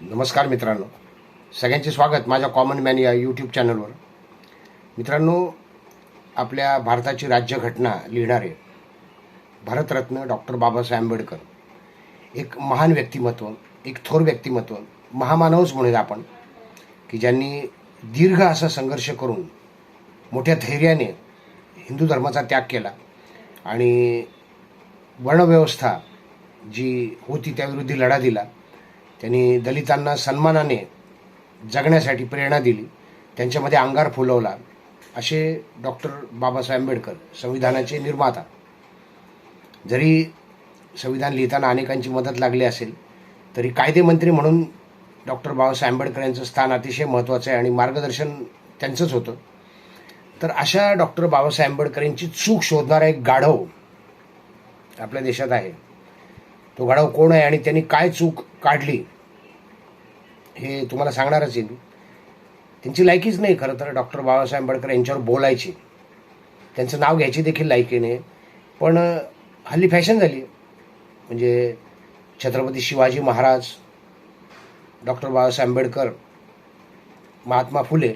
नमस्कार मित्रांनो. सगळ्यांचे स्वागत माझ्या कॉमन मॅन या यूट्यूब चॅनलवर मित्रांनो आपल्या भारताची राज्यघटना लिहिणारे भारतरत्न डॉक्टर बाबासाहेब आंबेडकर एक महान व्यक्तिमत्व एक थोर व्यक्तिमत्व महामानवच म्हणूया आपण की ज्यांनी दीर्घ असा संघर्ष करून मोठ्या धैर्याने हिंदू धर्माचा त्याग केला आणि वर्णव्यवस्था जी होती त्याविरुद्ध लढा दिला त्यांनी दलितांना सन्मानाने जगण्यासाठी प्रेरणा दिली. त्यांच्यामध्ये अंगार फुलवला. असे डॉक्टर बाबासाहेब आंबेडकर संविधानाचे निर्माता. जरी संविधान लिहिताना अनेकांची मदत लागली असेल तरी कायदेमंत्री म्हणून डॉक्टर बाबासाहेब आंबेडकर यांचं स्थान अतिशय महत्त्वाचं आहे आणि मार्गदर्शन त्यांचंच होतं. तर अशा डॉक्टर बाबासाहेब आंबेडकर यांची चूक शोधणारा एक गाढव आपल्या देशात आहे. तो गाढव कोण आहे आणि त्यांनी काय चूक काढली. हे तुम्हाला सांगणारच आहे मी. त्यांची लायकीच नाही खरं तर डॉक्टर बाबासाहेब आंबेडकर यांच्यावर बोलायची. त्यांचं नाव घ्यायची देखील लायकी नाही. पण हल्ली फॅशन झाली म्हणजे छत्रपती शिवाजी महाराज डॉक्टर बाबासाहेब आंबेडकर महात्मा फुले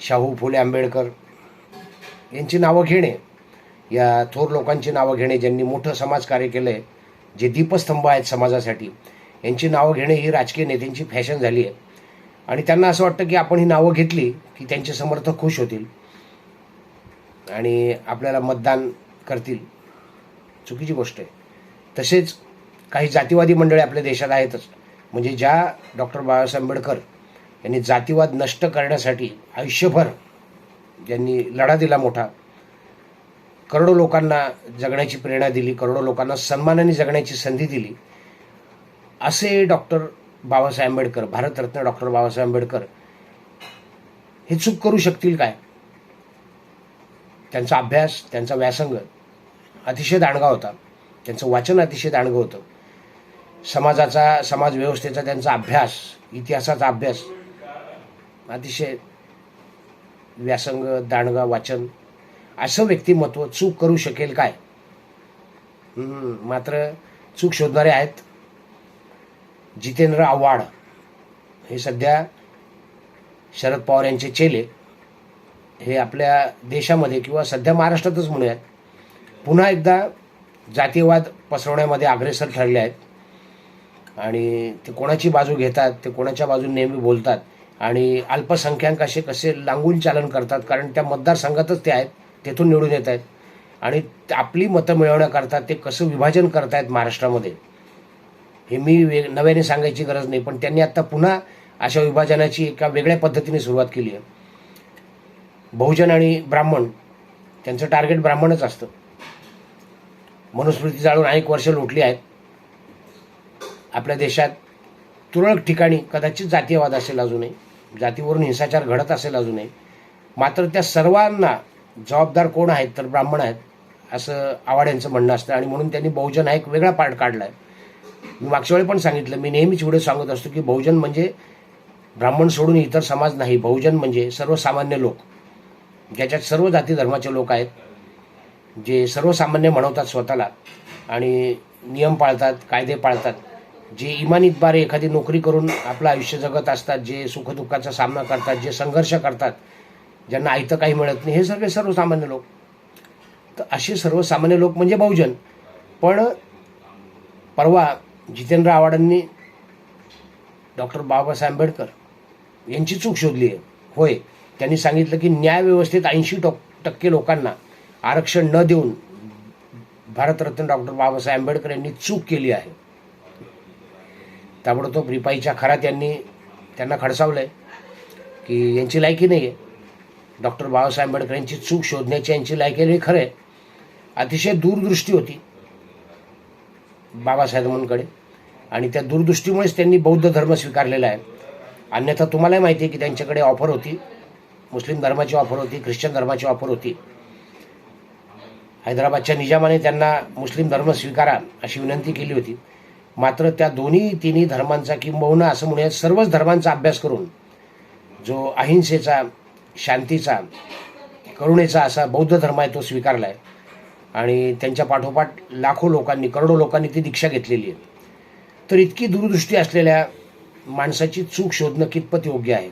शाहू फुले आंबेडकर यांची नावं घेणे. या थोर लोकांची नावं घेणे ज्यांनी मोठं समाजकार्य केलं आहे जे दीपस्तंभ आहेत समाजासाठी. यांची नावं घेणे ही राजकीय नेत्यांची फॅशन झाली आहे. आणि त्यांना असं वाटतं की आपण ही नावं घेतली की त्यांचे समर्थक खुश होतील. आणि आपल्याला मतदान करतील. चुकीची गोष्ट आहे. तसेच काही जातीवादी मंडळी आपल्या देशात आहेतच. म्हणजे ज्या डॉक्टर बाबासाहेब आंबेडकर यांनी जातीवाद नष्ट करण्यासाठी आयुष्यभर ज्यांनी लढा दिला मोठा करोडो लोकांना जगण्याची प्रेरणा दिली करोडो लोकांना सन्मानाने जगण्याची संधी दिली असे डॉक्टर बाबासाहेब आंबेडकर भारतरत्न डॉक्टर बाबासाहेब आंबेडकर हे चूक करू शकतील काय? त्यांचा अभ्यास त्यांचा व्यासंग अतिशय दांडगा होता. त्यांचं वाचन अतिशय दांडगं होतं. समाजाचा समाज व्यवस्थेचा त्यांचा अभ्यास इतिहासाचा अभ्यास अतिशय व्यासंग दांडगा वाचन असं व्यक्तिमत्व चूक करू शकेल काय? मात्र चूक शोधणारे आहेत. जितेंद्र आव्हाड हे सध्या शरद पवार यांचे चेले हे आपल्या देशामध्ये किंवा सध्या महाराष्ट्रातच म्हणूयात पुन्हा एकदा जातीयवाद पसरवण्यामध्ये अग्रेसर ठरले आहेत. आणि ते कोणाची बाजू घेतात ते कोणाच्या बाजूने नेहमी बोलतात आणि अल्पसंख्याक असे कसे लांगून चालन करतात कारण त्या मतदारसंघातच ते आहेत तेथून निवडून येत आहेत. आणि आपली मतं मिळवण्याकरता ते कसं विभाजन करतायत महाराष्ट्रामध्ये हे मी वे नव्याने सांगायची गरज नाही पण त्यांनी आता पुन्हा अशा विभाजनाची एका वेगळ्या पद्धतीने सुरुवात केली आहे. बहुजन आणि ब्राह्मण त्यांचं टार्गेट ब्राह्मणच असतं. मनुस्मृती जाळून अनेक वर्ष लोटली आहेत. आपल्या देशात तुरळक ठिकाणी कदाचित जातीयवाद असेल अजूनही. जातीवरून हिंसाचार घडत असेल अजूनही. मात्र त्या सर्वांना जबाबदार कोण आहेत तर ब्राह्मण आहेत असं आव्हाड यांचं म्हणणं असतं. आणि म्हणून त्यांनी बहुजन हा एक वेगळा पार्ट काढला आहे मी मागच्या वेळी पण सांगितलं मी नेहमीच व्हिडिओ सांगत असतो की बहुजन म्हणजे ब्राह्मण सोडून इतर समाज नाही बहुजन म्हणजे सर्वसामान्य लोक. ज्याच्यात सर्व जाती धर्माचे लोक आहेत जे सर्वसामान्य म्हणवतात स्वतःला आणि नियम पाळतात कायदे पाळतात जे इमानीतबारे एखादी नोकरी करून आपलं आयुष्य जगत असतात जे सुखदुःखाचा सामना करतात जे संघर्ष करतात ज्यांना आयतं काही मिळत नाही हे सगळे सर्वसामान्य लोक. तर असे सर्वसामान्य लोक म्हणजे बहुजन. पण परवा जितेंद्र आव्हाडांनी डॉक्टर बाबासाहेब आंबेडकर यांची चूक शोधली आहे. होय त्यांनी सांगितलं की न्यायव्यवस्थेत ऐंशी टो टक्के लोकांना आरक्षण न देऊन भारतरत्न डॉक्टर बाबासाहेब आंबेडकर यांनी चूक केली आहे. ताबडतोब रिपाईच्या खरात यांनी त्यांना खडसावलं आहे की यांची लायकी नाही आहे डॉक्टर बाबासाहेब आंबेडकर यांची चूक शोधण्याची यांची लायकी नाही खरं आहे अतिशय दूरदृष्टी होती. बाबासाहेबांकडे आणि त्या दूरदृष्टीमुळेच त्यांनी बौद्ध धर्म स्वीकारलेला आहे. अन्यथा तुम्हालाही माहिती आहे की त्यांच्याकडे ऑफर होती. मुस्लिम धर्माची ऑफर होती ख्रिश्चन धर्माची ऑफर होती. हैदराबादच्या निजामाने त्यांना मुस्लिम धर्म स्वीकारा अशी विनंती केली होती. मात्र त्या दोन्ही तिन्ही धर्मांचा किंबहुना असं म्हणूया सर्वच धर्मांचा अभ्यास करून जो अहिंसेचा शांतीचा करुणेचा असा बौद्ध धर्म आहे तो स्वीकारला आहे आणि त्यांच्या पाठोपाठ लाखो लोकांनी करोडो लोकांनी ती दीक्षा घेतलेली आहे. तर इतकी दूरदृष्टी असलेल्या माणसाची चूक शोधणं कितपत योग्य आहे?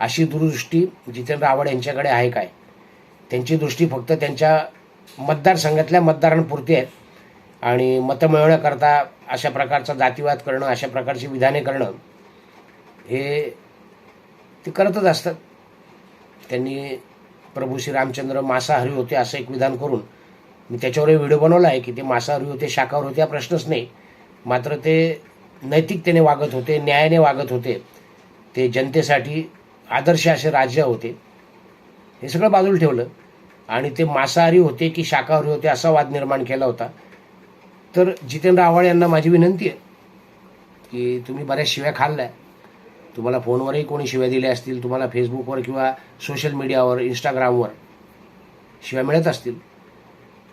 अशी दूरदृष्टी जितेंद्र आव्हाड यांच्याकडे आहे काय? त्यांची दृष्टी फक्त त्यांच्या मतदारसंघातल्या मतदारांपुरती आहे. आणि मतं मिळवण्याकरता अशा प्रकारचा जातीवाद करणं अशा प्रकारची विधाने करणं हे ते करतच असतात. त्यांनी प्रभू श्री रामचंद्र मांसाहारी होते असं एक विधान करून मी त्याच्यावरही व्हिडिओ बनवला आहे की ते मांसाहारी होते शाकाहारी होते हा प्रश्नच नाही. मात्र ते नैतिकतेने वागत होते न्यायाने वागत होते. ते जनतेसाठी आदर्श असे राज्य होते. हे सगळं बाजूला ठेवलं. आणि ते मांसाहारी होते की शाकाहारी होते असा वाद निर्माण केला होता. तर जितेंद्र आव्हाड यांना माझी विनंती आहे की तुम्ही बऱ्याच शिव्या खाल्ल्या. तुम्हाला फोनवरही कोणी शिव्या दिल्या असतील तुम्हाला फेसबुकवर किंवा सोशल मीडियावर इंस्टाग्रामवर शिव्या मिळत असतील.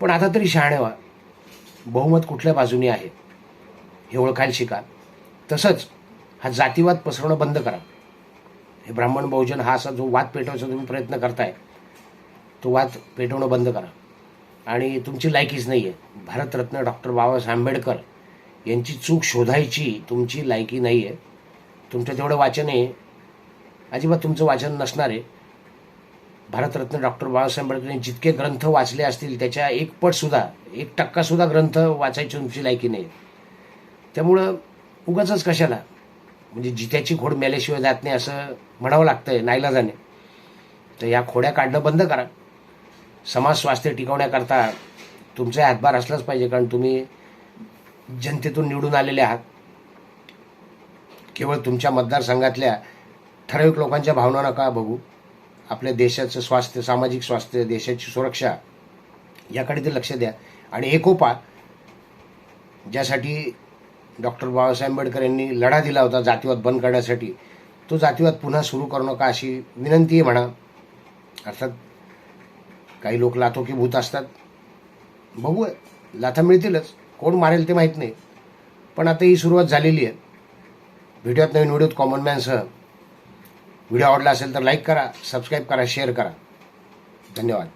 पण आता तरी शहाणे व्हा बहुमत कुठल्या बाजूने आहे? हे ओळखायला शिका. तसंच हा जातीवाद पसरवणं बंद करा. हे ब्राह्मण बहुजन हा असा जो वाद पेटवायचा तुम्ही प्रयत्न करताय तो वाद पेटवणं बंद करा. आणि तुमची लायकीच नाही आहे भारतरत्न डॉक्टर बाबासाहेब आंबेडकर यांची चूक शोधायची तुमची लायकी नाही आहे तुमचं तेवढं वाचन आहे अजिबात तुमचं वाचन नसणार आहे. भारतरत्न डॉक्टर बाबासाहेब आंबेडकरांनी जितके ग्रंथ वाचले असतील त्याच्या एक पटसुद्धा एक टक्कासुद्धा ग्रंथ वाचायची तुमची लायकी नाही. त्यामुळं उगाच कशाला? म्हणजे जित्याची खोड मेल्याशिवाय जात नाही असं म्हणावं लागतंय नाईलाजाने. तर या खोड्या काढणं बंद करा. समाज स्वास्थ्य टिकवण्याकरता तुमचा हातभार असलाच पाहिजे कारण तुम्ही जनतेतून निवडून आलेले आहात. केवळ तुमच्या मतदारसंघातल्या ठराविक लोकांच्या भावना नका बघू. आपल्या देशाचं स्वास्थ्य सामाजिक स्वास्थ्य देशाची सुरक्षा याकडे ते लक्ष द्या. आणि एकोपा ज्यासाठी डॉक्टर बाबासाहेब आंबेडकर यांनी लढा दिला होता जातीवाद बंद करण्यासाठी तो जातीवाद पुन्हा सुरू करू नका अशी विनंती आहे म्हणा. अर्थात काही लोक लाथोकी भूत असतात. बघू लाथा मिळतीलच. कोण मारेल ते माहीत नाही. पण आता ही सुरुवात झालेली आहे. व्हिडिओत नवीन व्हिडिओत कॉमन मॅनसह व्हिडिओ आवडला असेल तर लाईक करा सबस्क्राईब करा शेअर करा. धन्यवाद.